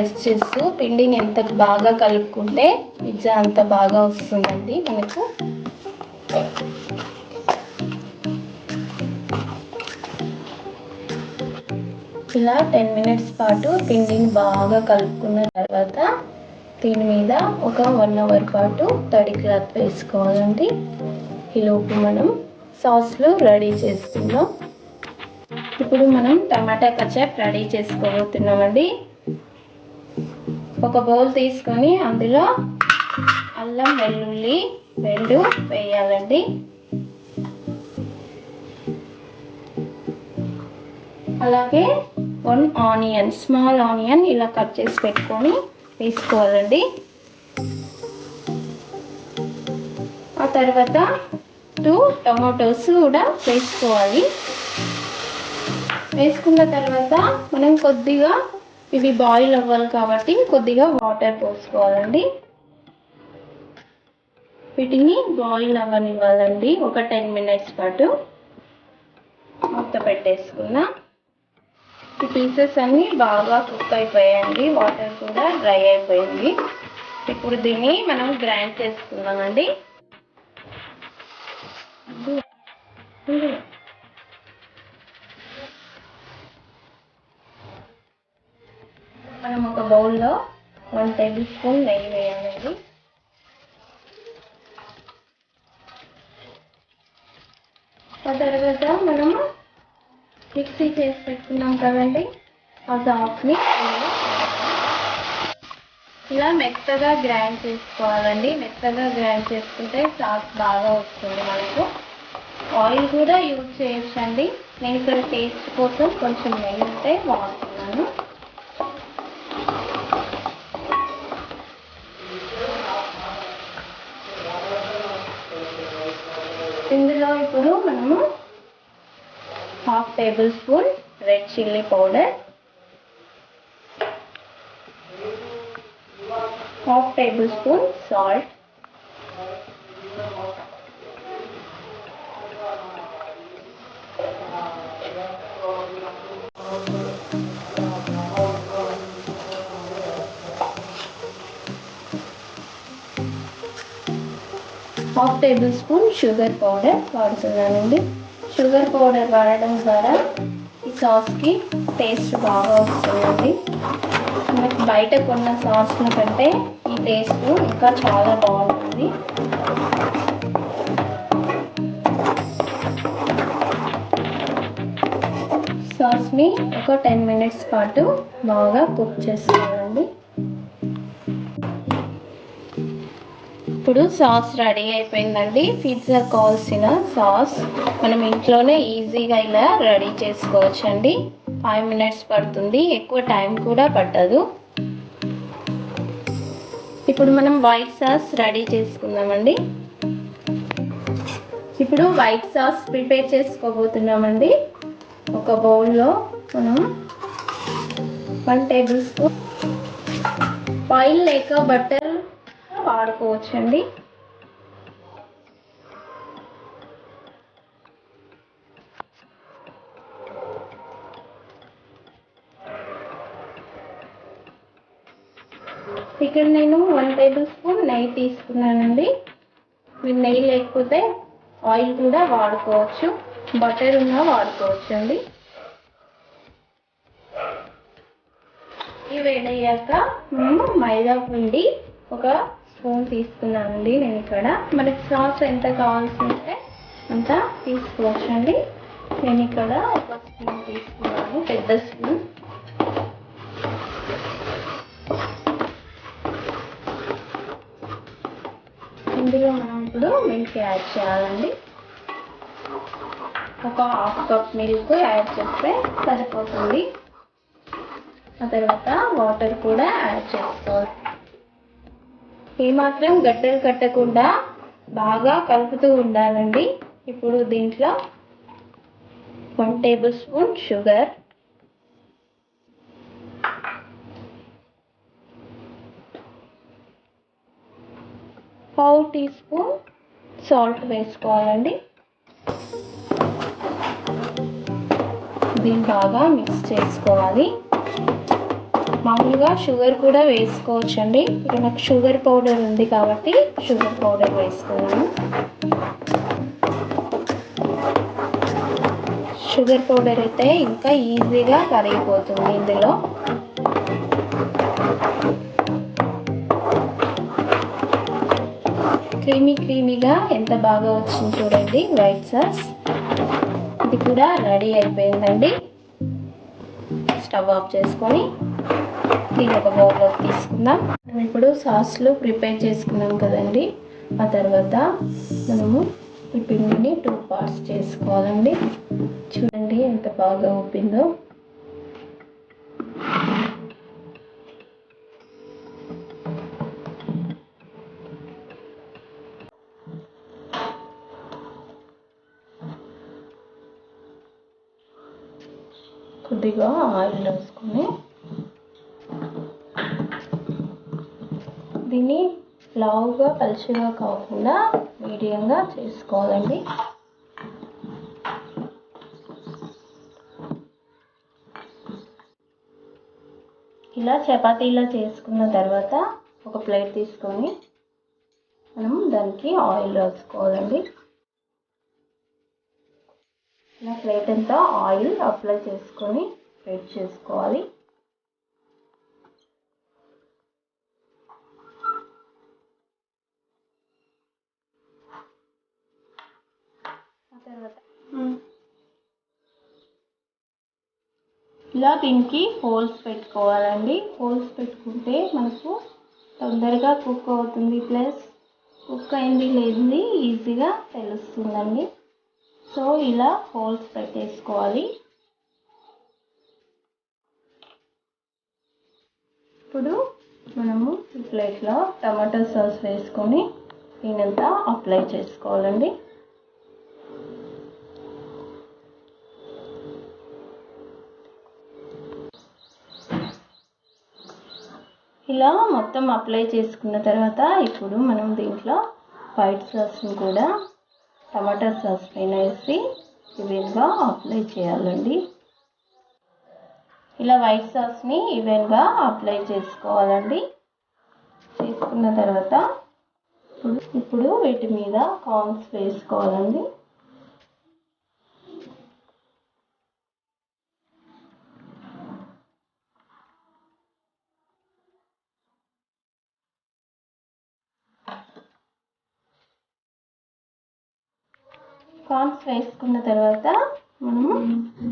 Test చేస్తూ పిండిని ఎంత బాగా కలుపుకుంటే పిజ్జా అంత బాగా వస్తుందండి మనకు. ఇలా టెన్ మినిట్స్ పాటు పిండిని బాగా కలుపుకున్న తర్వాత దీని మీద ఒక వన్ అవర్ పాటు తడి క్లాత్ వేసుకోవాలండి. ఈలోపు మనం సాస్లు రెడీ చేసుకుందాం. ఇప్పుడు మనం టమాటా కచాప్ రెడీ చేసుకోబోతున్నామండి. ఒక బౌల్ తీసుకొని అందులో అల్లం వెల్లుల్లి రెండు వేయాలండి. అలాగే వన్ ఆనియన్ స్మాల్ ఆనియన్ ఇలా కట్ చేసి పెట్టుకొని వేసుకోవాలండి. ఆ తర్వాత టూ టమాటోస్ కూడా వేసుకోవాలి. వేసుకున్న తర్వాత మనం కొద్దిగా ఇవి బాయిల్ అవ్వాలి కాబట్టి కొద్దిగా వాటర్ పోసుకోవాలండి. వీటిని బాయిల్ అవ్వనివ్వాలండి. ఒక టెన్ మినిట్స్ పాటు మూత పెట్టేసుకున్నా ఈ పీసెస్ అన్నీ బాగా కుక్ అయిపోయాయండి. వాటర్ కూడా డ్రై అయిపోయింది. ఇప్పుడు దీన్ని మనం గ్రైండ్ చేసుకుందామండి మనం ఒక బౌల్లో వన్ టేబుల్ స్పూన్ నెయ్యి వేయాలండి. ఆ తర్వాత మనము మిక్సీ చేసి పెట్టుకున్నాం కదండి. ఆ సాస్ని ఇలా మెత్తగా గ్రైండ్ చేసుకోవాలండి. మెత్తగా గ్రైండ్ చేసుకుంటే సాస్ బాగా వస్తుంది మనకు. ఆయిల్ కూడా యూజ్ చేయొచ్చండి. నేను ఇక్కడ టేస్ట్ కోసం కొంచెం నెయ్యి ఉంటే వాడుతున్నాను ఇందులో ఇప్పుడు మనము half tablespoon red chilli powder half tablespoon salt half tablespoon sugar powder వాడుతున్నానండి షుగర్ పౌడర్ వాడడం ద్వారా ఈ సాస్కి టేస్ట్ బాగా వస్తుందండి. మనకి బయట కొన్న సాస్ల కంటే ఈ టేస్ట్ ఇంకా చాలా బాగుంటుంది. సాస్ని ఒక టెన్ మినిట్స్ పాటు బాగా కుక్ చేసుకోవాలి. ఇప్పుడు సాస్ రెడీ అయిపోయిందండి. పిజ్జా కావాల్సిన సాస్ మనం ఇంట్లోనే ఈజీగా ఇలా రెడీ చేసుకోవచ్చండి. ఫైవ్ మినిట్స్ పడుతుంది. ఎక్కువ టైం కూడా పట్టదు. ఇప్పుడు మనం వైట్ సాస్ రెడీ చేసుకుందామండి. ఇప్పుడు వైట్ సాస్ ప్రిపేర్ చేసుకోబోతున్నామండి. ఒక బౌల్లో మనం వన్ టేబుల్ స్పూన్ ఆయిల్ లేక బటర్ వాడుకోవచ్చండి. ఇక్కడ నేను వన్ టేబుల్ స్పూన్ నెయ్యి తీసుకున్నానండి. మీరు నెయ్యి లేకపోతే ఆయిల్ కూడా వాడుకోవచ్చు. బటర్ ఉన్నా వాడుకోవచ్చు అండి ఇవి వేడయ్యాక మేము మైదా పిండి ఒక స్పూన్ తీసుకున్నానండి నేను ఇక్కడ. మనకి సాస్ ఎంత కావాల్సి ఉంటే అంత తీసుకోవచ్చండి. నేను ఇక్కడ ఒక స్పూన్ తీసుకున్నాను పెద్ద స్పూన్. ఇందులో మనం ఇప్పుడు మిల్క్ యాడ్ చేయాలండి. ఒక హాఫ్ కప్ మిల్క్ యాడ్ చేస్తే సరిపోతుంది. ఆ తర్వాత వాటర్ కూడా యాడ్ చేసుకోవాలి. ఏమాత్రం గడ్డలు కట్టకుండా బాగా కలుపుతూ ఉండాలండి. ఇప్పుడు దీంట్లో వన్ టేబుల్ స్పూన్ షుగర్ పావు టీ స్పూన్ సాల్ట్ వేసుకోవాలండి. దీన్ని బాగా మిక్స్ చేసుకోవాలి. మామూలుగా షుగర్ కూడా వేసుకోవచ్చండి. ఇక్కడ నాకు షుగర్ పౌడర్ ఉంది కాబట్టి షుగర్ పౌడర్ వేసుకున్నాను. షుగర్ పౌడర్ అయితే ఇంకా ఈజీగా కరిగిపోతుంది ఇందులో. క్రీమీ క్రీమీగా ఎంత బాగా వచ్చింది చూడండి వైట్ సాస్. ఇది కూడా రెడీ అయిపోయిందండి. స్టవ్ ఆఫ్ చేసుకొని దీని ఒక బౌల్లోకి తీసుకుందాం. మనం ఇప్పుడు సాస్లు ప్రిపేర్ చేసుకున్నాం కదండి. ఆ తర్వాత మనము ఈ పిండిని టూ పార్ట్స్ చేసుకోవాలండి. చూడండి ఎంత బాగా ఉబ్బిందో దీన్ని లావుగా పలుచగా కాకుండా మీడియంగా చేసుకోవాలండి. ఇలా చపాతీలా చేసుకున్న తర్వాత ఒక ప్లేట్ తీసుకొని మనం దానికి ఆయిల్ రాసుకోవాలండి. ఇలా ప్లేట్ అంతా ఆయిల్ అప్లై చేసుకొని వెయిట్ చేసుకోవాలి ఆ తర్వాత ఇలా దీనికి హోల్స్ పెట్టుకోవాలండి. హోల్స్ పెట్టుకుంటే మనకు తొందరగా కుక్ అవుతుంది. ప్లస్ కుక్ అయింది లేనిది ఈజీగా తెలుస్తుందండి. సో ఇలా హోల్స్ పెట్టేసుకోవాలి. ఇప్పుడు మనము ప్లేట్లో టమాటో సాస్ వేసుకొని దీనంతా అప్లై చేసుకోవాలండి. ఇలా మొత్తం అప్లై చేసుకున్న తర్వాత ఇప్పుడు మనం దీంట్లో వైట్ సాస్ని కూడా టమాటా సాస్ పైన వేసి ఈవెన్గా అప్లై చేయాలండి. ఇలా వైట్ సాస్ని ఈవెన్గా అప్లై చేసుకోవాలండి. చేసుకున్న తర్వాత ఇప్పుడు వీటి మీద కార్న్స్ వేసుకోవాలండి. కార్న్స్ వేసుకున్న తర్వాత మనము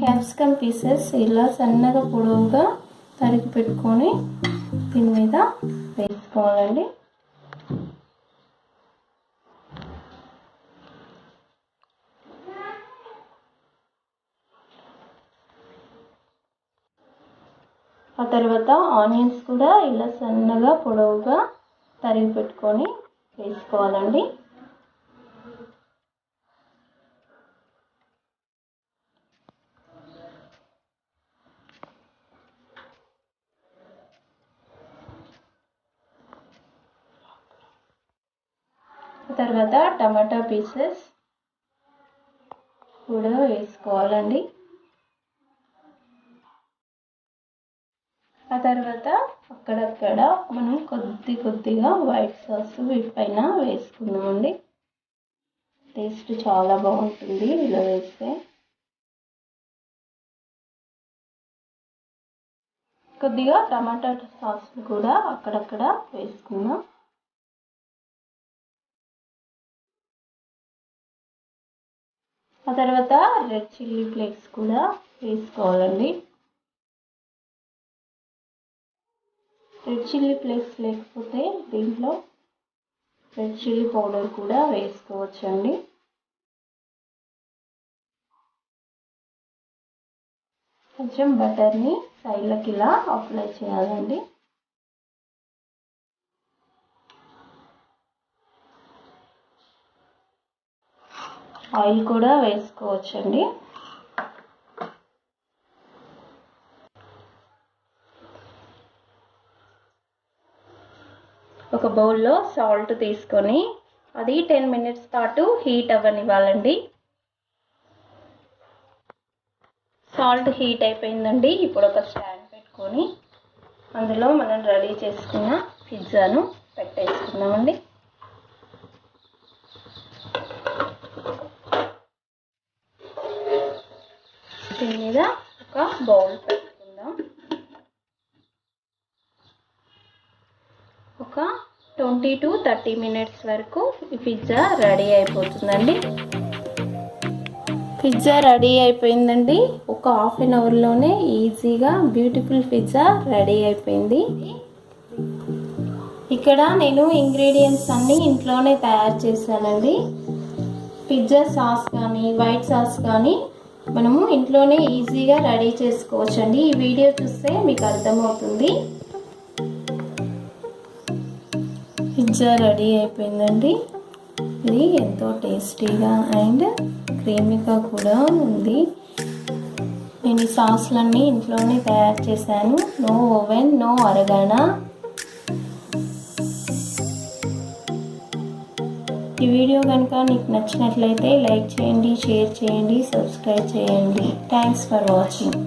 క్యాప్సికమ్ పీసెస్ ఇలా సన్నగా పొడవుగా తరిగి పెట్టుకొని దీని మీద వేసుకోవాలండి. ఆ తర్వాత ఆనియన్స్ కూడా ఇలా సన్నగా పొడవుగా తరిగి పెట్టుకొని వేసుకోవాలండి తర్వాత టమాటా పీసెస్ కూడా వేసుకోవాలండి. ఆ తర్వాత అక్కడక్కడ మనం కొద్ది కొద్దిగా వైట్ సాస్ వీటిపైన వేసుకుందామండి. టేస్ట్ చాలా బాగుంటుంది ఇలా వేస్తే. కొద్దిగా టమాటా సాస్ కూడా అక్కడక్కడ వేసుకుందాం. ఆ తర్వాత రెడ్ చిల్లీ ఫ్లేక్స్ కూడా వేసుకోవాలండి. రెడ్ చిల్లీ ఫ్లేక్స్ లేకపోతే దీంట్లో రెడ్ చిల్లీ పౌడర్ కూడా వేసుకోవచ్చండి. కొంచెం బటర్ని సైడ్లకి ఇలా అప్లై చేయాలండి. ఆయిల్ కూడా వేసుకోవచ్చండి. ఒక బౌల్లో సాల్ట్ తీసుకొని అది టెన్ మినిట్స్ పాటు హీట్ అవ్వనివ్వాలండి. సాల్ట్ హీట్ అయిపోయిందండి. ఇప్పుడు ఒక స్టాండ్ పెట్టుకొని అందులో మనం రెడీ చేసుకున్న పిజ్జాను పెట్టేసుకుందామండి దీని మీద ఒక బౌల్ పెట్టుకుందాం ఒక ట్వంటీ టు థర్టీ మినిట్స్ వరకు ఈ పిజ్జా రెడీ అయిపోతుందండి. పిజ్జా రెడీ అయిపోయిందండి. ఒక హాఫ్ అన్ అవర్లోనే ఈజీగా బ్యూటిఫుల్ పిజ్జా రెడీ అయిపోయింది. ఇక్కడ నేను ఇంగ్రీడియంట్స్ అన్నీ ఇంట్లోనే తయారు చేశానండి. పిజ్జా సాస్ కానీ వైట్ సాస్ కానీ మనము ఇంట్లోనే ఈజీగా రెడీ చేసుకోవచ్చండి. ఈ వీడియో చూస్తే మీకు అర్థమవుతుంది. పిజ్జా రెడీ అయిపోయిందండి. ఇది ఎంతో టేస్టీగా అండ్ క్రీమీగా కూడా ఉంది. నేను ఈ సాస్లన్నీ ఇంట్లోనే తయారు చేశాను. నో ఓవెన్ నో అరగానా ఈ వీడియో కనుక నీకు నచ్చినట్లయితే లైక్ చేయండి షేర్ చేయండి సబ్స్క్రైబ్ చేయండి. Thanks for watching